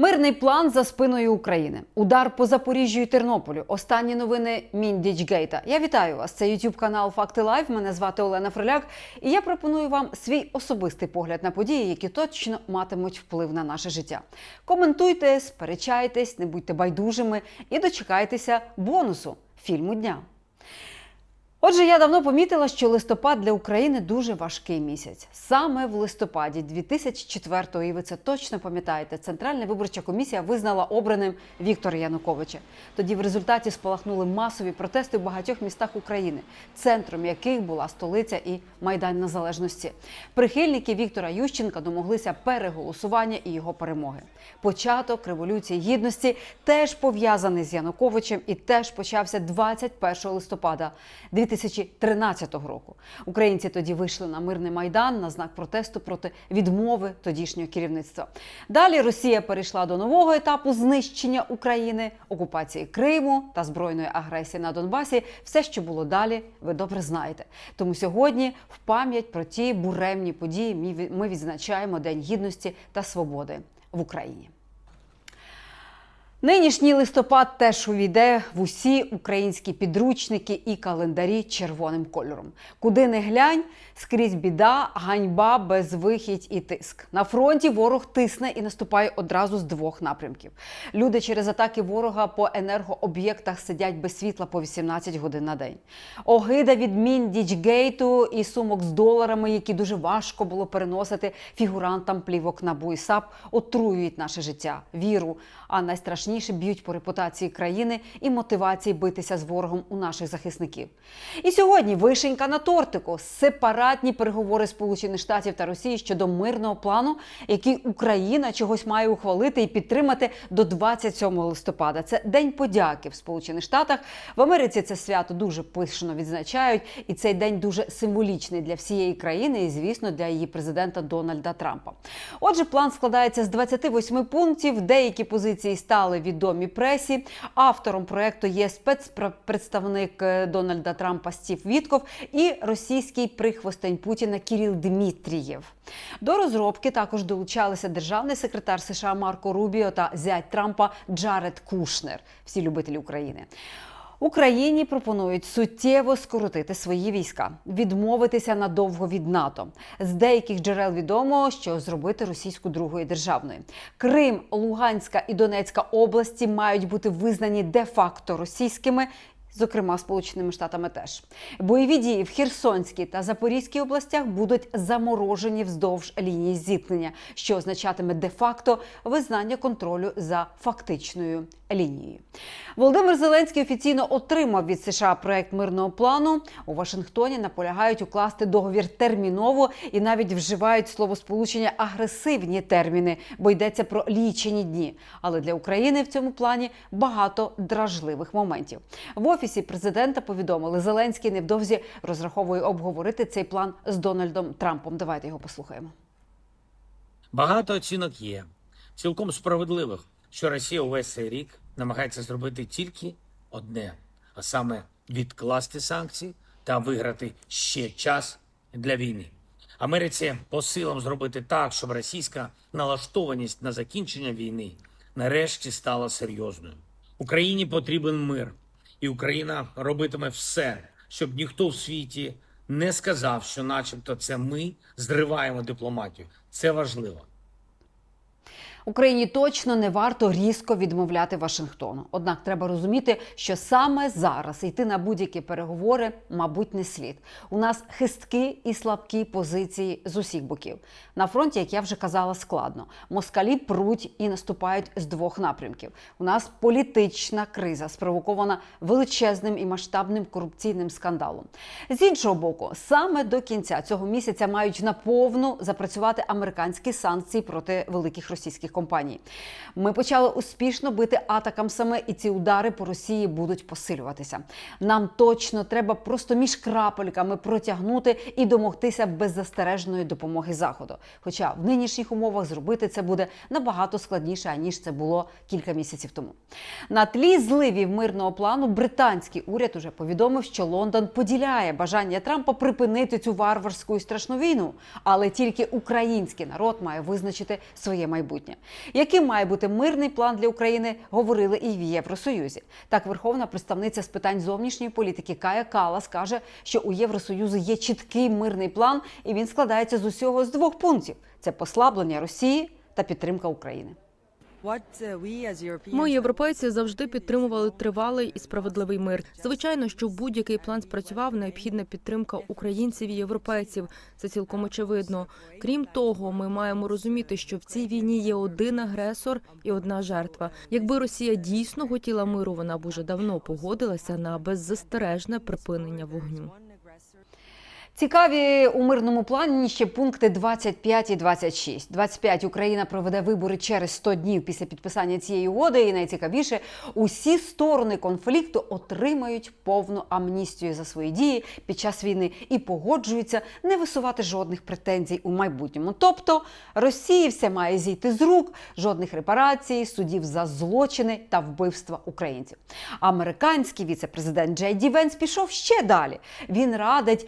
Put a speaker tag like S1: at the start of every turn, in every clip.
S1: Мирний план за спиною України. Удар по Запоріжжю і Тернополю. Останні новини Міндічгейта. Я вітаю вас. Це YouTube канал Факти Лайв. Мене звати Олена Фриляк. І я пропоную вам свій особистий погляд на події, які точно матимуть вплив на наше життя. Коментуйте, сперечайтесь, не будьте байдужими і дочекайтеся бонусу фільму дня. Отже, я давно помітила, що листопад для України дуже важкий місяць. Саме в листопаді 2004-го, і ви це точно пам'ятаєте, Центральна виборча комісія визнала обраним Віктора Януковича. Тоді в результаті спалахнули масові протести в багатьох містах України, центром яких була столиця і Майдан Незалежності. Прихильники Віктора Ющенка домоглися переголосування і його перемоги. Початок революції гідності теж пов'язаний з Януковичем і теж почався 21 листопада 2013 року. Українці тоді вийшли на мирний майдан на знак протесту проти відмови тодішнього керівництва. Далі Росія перейшла до нового етапу знищення України, окупації Криму та збройної агресії на Донбасі. Все, що було далі, ви добре знаєте. Тому сьогодні, в пам'ять про ті буремні події, ми відзначаємо День гідності та свободи в Україні. Нинішній листопад теж увійде в усі українські підручники і календарі червоним кольором. Куди не глянь, скрізь біда, ганьба, безвихідь і тиск. На фронті ворог тисне і наступає одразу з двох напрямків. Люди через атаки ворога по енергооб'єктах сидять без світла по 18 годин на день. Огида від мін Дічгейту і сумок з доларами, які дуже важко було переносити фігурантам плівок НАБУ і САП, отруюють наше життя, віру, а найстрашніше б'ють по репутації країни і мотивації битися з ворогом у наших захисників. І сьогодні вишенька на тортику сепаратні переговори Сполучених Штатів та Росії щодо мирного плану, який Україна чогось має ухвалити і підтримати до 27 листопада. Це день подяки в Сполучених Штатах. В Америці це свято дуже пишно відзначають, і цей день дуже символічний для всієї країни, і звісно, для її президента Дональда Трампа. Отже, план складається з 28 пунктів. Деякі позиції стали відомі пресі. Автором проекту є спецпредставник е, Дональда Трампа Стів Вітков і російський прихвостень Путіна Кіріл Дмитрієв. До розробки також долучалися державний секретар США Марко Рубіо та зять Трампа Джаред Кушнер, всі любителі України. Україні пропонують суттєво скоротити свої війська, відмовитися надовго від НАТО. З деяких джерел відомо, що зробити російську другою державною. Крим, Луганська і Донецька області мають бути визнані де-факто російськими. Зокрема, Сполученими Штатами теж бойові дії в Херсонській та Запорізькій областях будуть заморожені вздовж лінії зіткнення, що означатиме де-факто визнання контролю за фактичною лінією. Володимир Зеленський офіційно отримав від США проект мирного плану. У Вашингтоні наполягають укласти договір терміново і навіть вживають словосполучення агресивні терміни, бо йдеться про лічені дні. Але для України в цьому плані багато дражливих моментів. В офісі президента повідомили, Зеленський невдовзі розраховує обговорити цей план з Дональдом Трампом. Давайте його послухаємо.
S2: Багато оцінок є, цілком справедливих, що Росія увесь цей рік намагається зробити тільки одне, а саме відкласти санкції та виграти ще час для війни. Америці по силам зробити так, щоб російська налаштованість на закінчення війни нарешті стала серйозною. Україні потрібен мир, і Україна робитиме все, щоб ніхто в світі не сказав, що, начебто, це ми зриваємо дипломатію. Це важливо.
S1: Україні точно не варто різко відмовляти Вашингтону. Однак треба розуміти, що саме зараз йти на будь-які переговори, мабуть, не слід. У нас хисткі і слабкі позиції з усіх боків. На фронті, як я вже казала, складно. Москалі пруть і наступають з двох напрямків. У нас політична криза, спровокована величезним і масштабним корупційним скандалом. З іншого боку, саме до кінця цього місяця мають наповну запрацювати американські санкції проти великих російських компаній. Ми почали успішно бити атакамсами, і ці удари по Росії будуть посилюватися. Нам точно треба просто між крапельками протягнути і домогтися беззастережної допомоги Заходу. Хоча в нинішніх умовах зробити це буде набагато складніше ніж це було кілька місяців тому. На тлі зливів мирного плану британський уряд уже повідомив, що Лондон поділяє бажання Трампа припинити цю варварську і страшну війну, але тільки український народ має визначити своє майбутнє. Яким має бути мирний план для України, говорили і в Євросоюзі. Так, верховна представниця з питань зовнішньої політики Кая Калас каже, що у Євросоюзу є чіткий мирний план, і він складається з усього з двох пунктів: це послаблення Росії та підтримка України.
S3: Ми, європейці, завжди підтримували тривалий і справедливий мир. Звичайно, щоб будь-який план спрацював, необхідна підтримка українців і європейців. Це цілком очевидно. Крім того, ми маємо розуміти, що в цій війні є один агресор і одна жертва. Якби Росія дійсно хотіла миру, вона б уже давно погодилася на беззастережне припинення вогню.
S1: Цікаві у мирному плані ще пункти 25 і 26. 25 Україна проведе вибори через 100 днів після підписання цієї угоди. І найцікавіше, усі сторони конфлікту отримають повну амністію за свої дії під час війни і погоджуються не висувати жодних претензій у майбутньому. Тобто Росії все має зійти з рук, жодних репарацій, судів за злочини та вбивства українців. Американський віце-президент Джей Ді Венс пішов ще далі. Він радить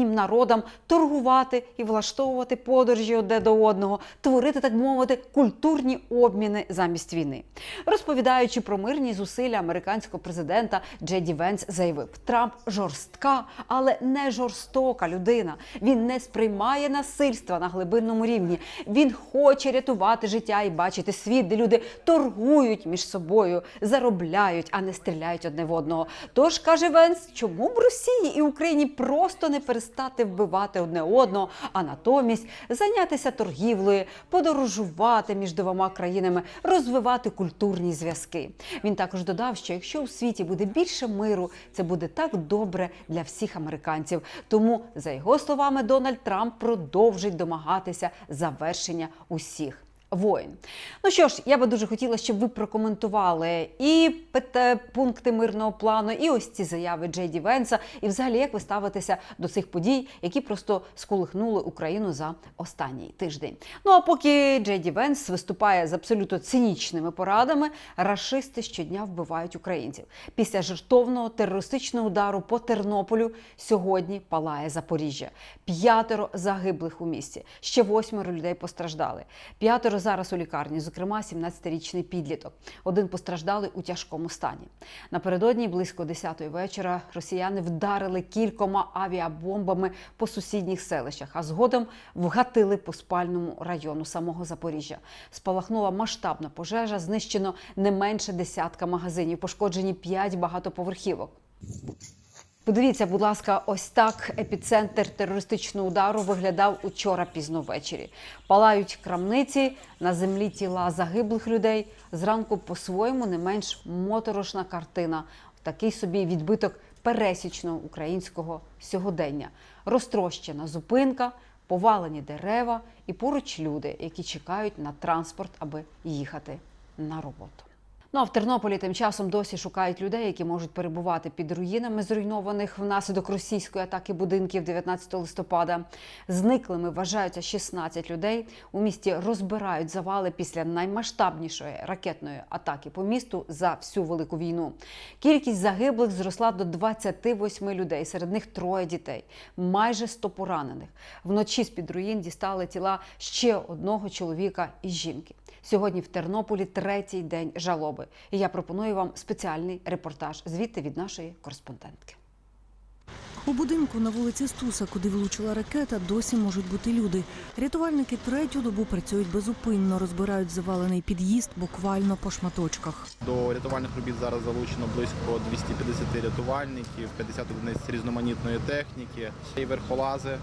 S1: братнім народам торгувати і влаштовувати подорожі одне до одного, творити, так мовити, культурні обміни замість війни. Розповідаючи про мирні зусилля американського президента, Джей Ді Венс заявив: Трамп жорстка, але не жорстока людина. Він не сприймає насильства на глибинному рівні. Він хоче рятувати життя і бачити світ, де люди торгують між собою, заробляють, а не стріляють одне в одного. Тож каже Венс, чому б Росії і Україні просто не перестати вбивати одне одного, а натомість зайнятися торгівлею, подорожувати між двома країнами, розвивати культурні зв'язки. Він також додав, що якщо у світі буде більше миру, це буде так добре для всіх американців. Тому, за його словами, Дональд Трамп продовжить домагатися завершення усіх. Воїн. Ну що ж, я би дуже хотіла, щоб ви прокоментували і пет- пункти мирного плану, і ось ці заяви Джейді Венса, і взагалі як ви ставитеся до цих подій, які просто сколихнули Україну за останній тиждень. Ну а поки Джейді Венс виступає з абсолютно цинічними порадами, рашисти щодня вбивають українців. Після жертовного терористичного удару по Тернополю сьогодні палає Запоріжжя. П'ятеро загиблих у місті. Ще восьмеро людей постраждали. П'ятеро зараз у лікарні, зокрема 17-річний підліток. Один постраждалий у тяжкому стані. Напередодні близько 10-ї вечора росіяни вдарили кількома авіабомбами по сусідніх селищах, а згодом вгатили по спальному району самого Запоріжжя. Спалахнула масштабна пожежа, знищено не менше десятка магазинів, пошкоджені 5 багатоповерхівок. Подивіться, будь ласка, ось так епіцентр терористичного удару виглядав учора пізно ввечері. Палають крамниці, на землі тіла загиблих людей. Зранку по-своєму не менш моторошна картина. Такий собі відбиток пересічного українського сьогодення. Розтрощена зупинка, повалені дерева і поруч люди, які чекають на транспорт, аби їхати на роботу. Ну а в Тернополі тим часом досі шукають людей, які можуть перебувати під руїнами зруйнованих внаслідок російської атаки будинків 19 листопада. Зниклими вважаються 16 людей. У місті розбирають завали після наймасштабнішої ракетної атаки по місту за всю велику війну. Кількість загиблих зросла до 28 людей. Серед них троє дітей, майже 100 поранених. Вночі з під руїн дістали тіла ще одного чоловіка і жінки. Сьогодні в Тернополі третій день жалоби. І я пропоную вам спеціальний репортаж звідти від нашої кореспондентки.
S4: У будинку на вулиці Стуса, куди влучила ракета, досі можуть бути люди. Рятувальники третю добу працюють безупинно, розбирають завалений під'їзд буквально по шматочках.
S5: До рятувальних робіт зараз залучено близько 250 рятувальників, 50 одиниць різноманітної техніки, і верхолази,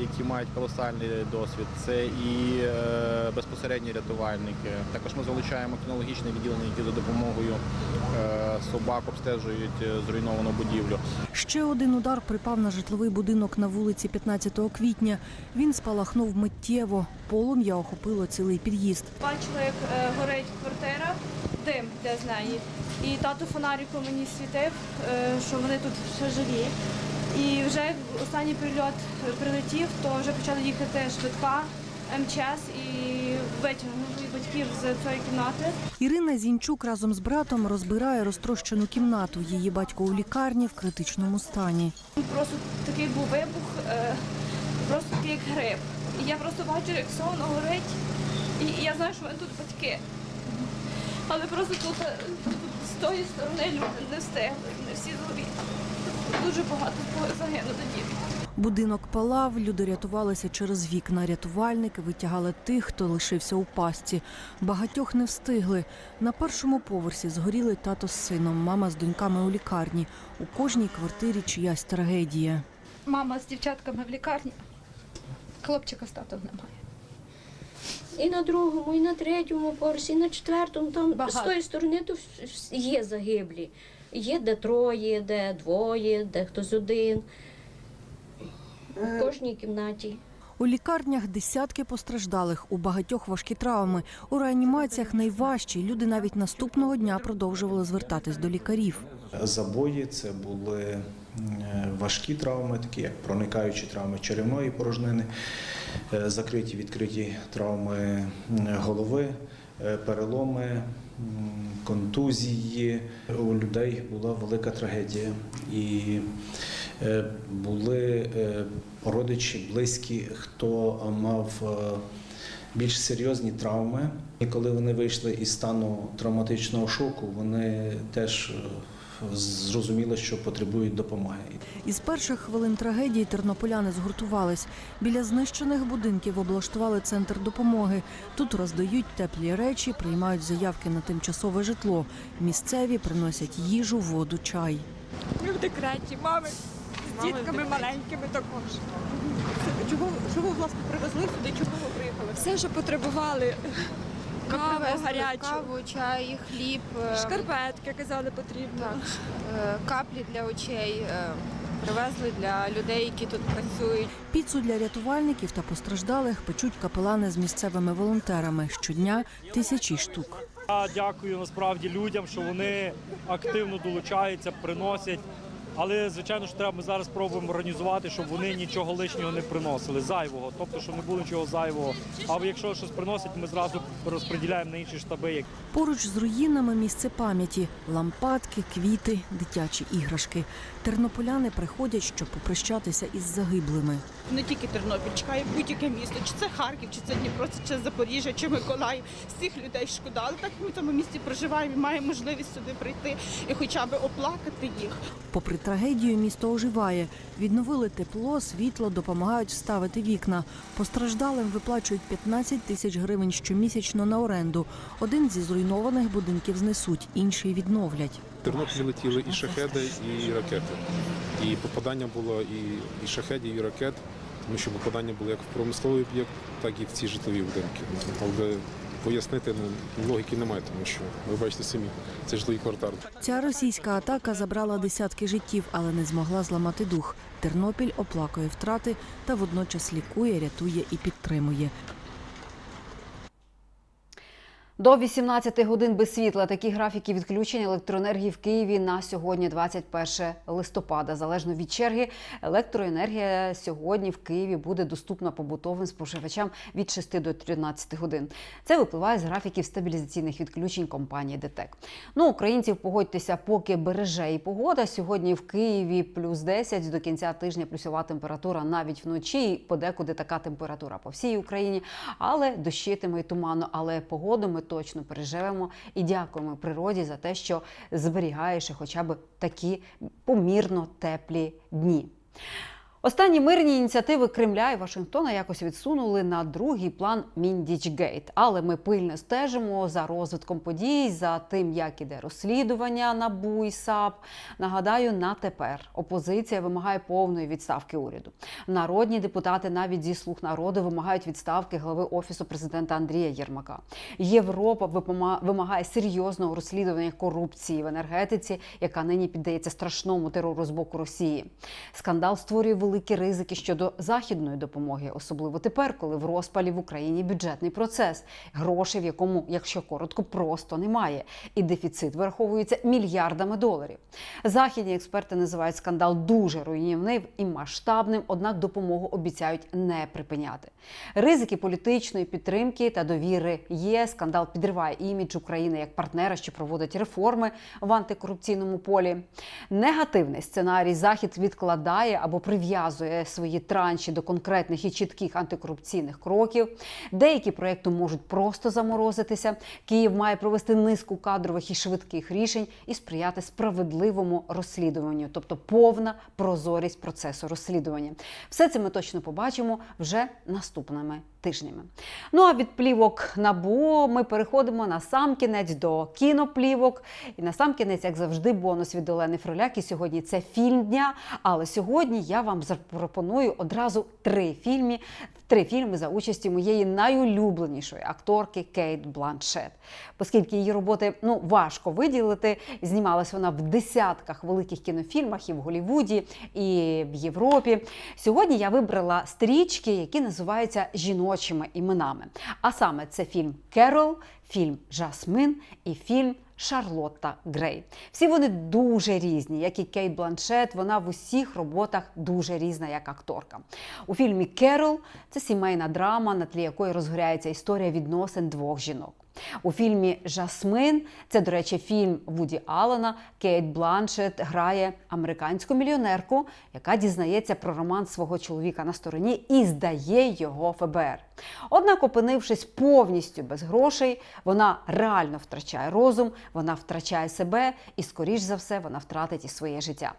S5: які мають колосальний досвід. Це і е, безпосередні рятувальники. Також ми залучаємо кінологічне відділення, які за допомогою е, собак обстежують е, зруйновану будівлю.
S4: Ще один удар припав на житловий будинок на вулиці 15 квітня. Він спалахнув миттєво. Полум'я охопило цілий під'їзд.
S6: Бачила, як е, горить квартира, дим де з неї. І тато фонариком мені світив, е, що вони тут ще живі. І вже як останній прильот е, прилетів, то вже почали їхати швидка, МЧС і витягнули батьків з цієї кімнати.
S4: Ірина Зінчук разом з братом розбирає розтрощену кімнату. Її батько у лікарні в критичному стані.
S6: Просто такий був вибух, е, просто такий як гриб. І я просто бачу, як все воно горить. І, я знаю, що вони тут батьки. Але просто тут, е, тут з тої сторони люди не встигли, не всі живі. Дуже багато загинуло дітей.
S4: Будинок палав, люди рятувалися через вікна. Рятувальники витягали тих, хто лишився у пастці. Багатьох не встигли. На першому поверсі згоріли тато з сином, мама з доньками у лікарні. У кожній квартирі чиясь трагедія.
S7: Мама з дівчатками в лікарні. Хлопчика з татом немає.
S8: І на другому, і на третьому поверсі, і на четвертому. Там
S7: Багато.
S8: з тої сторони то є загиблі. Є де троє, де двоє, де хтось один. В кожній кімнаті.
S4: У лікарнях десятки постраждалих, у багатьох важкі травми. У реанімаціях найважчі. Люди навіть наступного дня продовжували звертатись до лікарів.
S9: Забої це були е, важкі травми, такі як проникаючі травми черевної порожнини, е, закриті відкриті травми голови, е, переломи, контузії. У людей була велика трагедія. І е, були е, родичі, близькі, хто мав е, більш серйозні травми. І коли вони вийшли із стану травматичного шоку, вони теж зрозуміли, що потребують допомоги.
S4: Із перших хвилин трагедії тернополяни згуртувались. Біля знищених будинків облаштували центр допомоги. Тут роздають теплі речі, приймають заявки на тимчасове житло. Місцеві приносять їжу, воду, чай.
S10: Ми в декреті, мами з дітками маленькими також.
S7: Чого що ви власне привезли сюди? Чому ви приїхали?
S10: Все, що потребували. Каву гарячу,
S7: каву, чай, хліб, е,
S10: шкарпетки казали потрібно.
S7: так, е, каплі для очей. е, Привезли для людей, які тут працюють.
S4: Піцу для рятувальників та постраждалих печуть капелани з місцевими волонтерами. Щодня тисячі штук.
S11: Я дякую насправді людям, що вони активно долучаються, приносять. Але звичайно ж треба ми зараз спробуємо організувати, щоб вони нічого лишнього не приносили, зайвого, тобто, щоб не було нічого зайвого. А якщо щось приносять, ми зразу розподіляємо на інші штаби.
S4: Поруч з руїнами місце пам'яті, лампадки, квіти, дитячі іграшки. Тернополяни приходять, щоб попрощатися із загиблими.
S10: Не тільки Тернопіль, чекає будь-яке місто, чи це Харків, чи це Дніпро, чи це Запоріжжя, чи Миколаїв. Всіх людей шкода. Але так ми в цьому місті проживаємо і маємо можливість сюди прийти і хоча б оплакати їх.
S4: Попри трагедію, місто оживає. Відновили тепло, світло, допомагають вставити вікна. Постраждалим виплачують 15 тисяч гривень щомісячно на оренду. Один зі зруйнованих будинків знесуть, інший відновлять.
S12: В Тернопіль летіли і шахеди, і ракети. І попадання було і, і шахедів, і ракет, тому що попадання було як в промисловий об'єкт, так і в ці житлові будинки. Пояснити ну, логіки немає, тому що ви бачите самі, це житловий квартал.
S4: Ця російська атака забрала десятки життів, але не змогла зламати дух. Тернопіль оплакує втрати та водночас лікує, рятує і підтримує.
S1: До 18 годин без світла такі графіки відключення електроенергії в Києві на сьогодні, 21 листопада. Залежно від черги, електроенергія сьогодні в Києві буде доступна побутовим споживачам від 6 до 13 годин. Це випливає з графіків стабілізаційних відключень компанії ДТЕК. Ну, українців погодьтеся, поки береже і погода. Сьогодні в Києві плюс 10, до кінця тижня плюсова температура навіть вночі. і Подекуди така температура по всій Україні, але дощитиме і туманно. Але погоду ми точно переживемо і дякуємо природі за те, що зберігаєш хоча б такі помірно теплі дні. Останні мирні ініціативи Кремля і Вашингтона якось відсунули на другий план Міндічгейт. Але ми пильно стежимо за розвитком подій, за тим, як іде розслідування НАБУ і САП. Нагадаю, на тепер опозиція вимагає повної відставки уряду. Народні депутати навіть зі слуг народу вимагають відставки глави офісу президента Андрія Єрмака. Європа вимагає серйозного розслідування корупції в енергетиці, яка нині піддається страшному терору з боку Росії. Скандал створює великі ризики щодо західної допомоги, особливо тепер, коли в розпалі в Україні бюджетний процес, грошей, в якому, якщо коротко, просто немає, і дефіцит враховується мільярдами доларів. Західні експерти називають скандал дуже руйнівним і масштабним, однак допомогу обіцяють не припиняти. Ризики політичної підтримки та довіри є. Скандал підриває імідж України як партнера, що проводить реформи в антикорупційному полі. Негативний сценарій захід відкладає або прив'язує прив'язує свої транші до конкретних і чітких антикорупційних кроків. Деякі проекти можуть просто заморозитися. Київ має провести низку кадрових і швидких рішень і сприяти справедливому розслідуванню, тобто повна прозорість процесу розслідування. Все це ми точно побачимо вже наступними тижнями. Ну а від плівок набу ми переходимо на сам кінець до кіноплівок. І на сам кінець, як завжди, бонус від Олени Фроляк. І сьогодні це фільм дня. Але сьогодні я вам запропоную одразу три фільми. Три фільми за участі моєї найулюбленішої акторки Кейт Бланшет. Оскільки її роботи ну важко виділити, знімалась вона в десятках великих кінофільмах і в Голлівуді, і в Європі. Сьогодні я вибрала стрічки, які називаються жіночими іменами. А саме це фільм Керол, фільм Жасмин і фільм. Шарлотта Грей. Всі вони дуже різні, як і Кейт Бланшет. Вона в усіх роботах дуже різна як акторка. У фільмі Керол це сімейна драма, на тлі якої розгоряється історія відносин двох жінок. У фільмі Жасмин, це, до речі, фільм Вуді Аллена, Кейт Бланшет грає американську мільйонерку, яка дізнається про роман свого чоловіка на стороні і здає його ФБР. Однак, опинившись повністю без грошей, вона реально втрачає розум, вона втрачає себе і, скоріш за все, вона втратить і своє життя.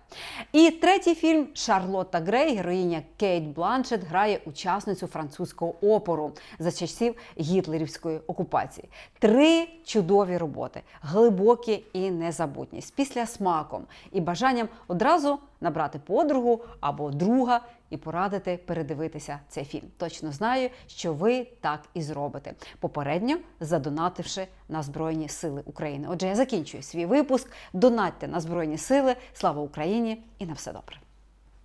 S1: І третій фільм Шарлотта Грей, героїня Кейт Бланшет, грає учасницю французького опору за часів гітлерівської окупації. Три чудові роботи, глибокі і незабутні, з післясмаком і бажанням одразу набрати подругу або друга і порадити передивитися цей фільм. Точно знаю, що ви так і зробите, попередньо задонативши на Збройні Сили України. Отже, я закінчую свій випуск. Донатьте на Збройні Сили. Слава Україні і на все добре.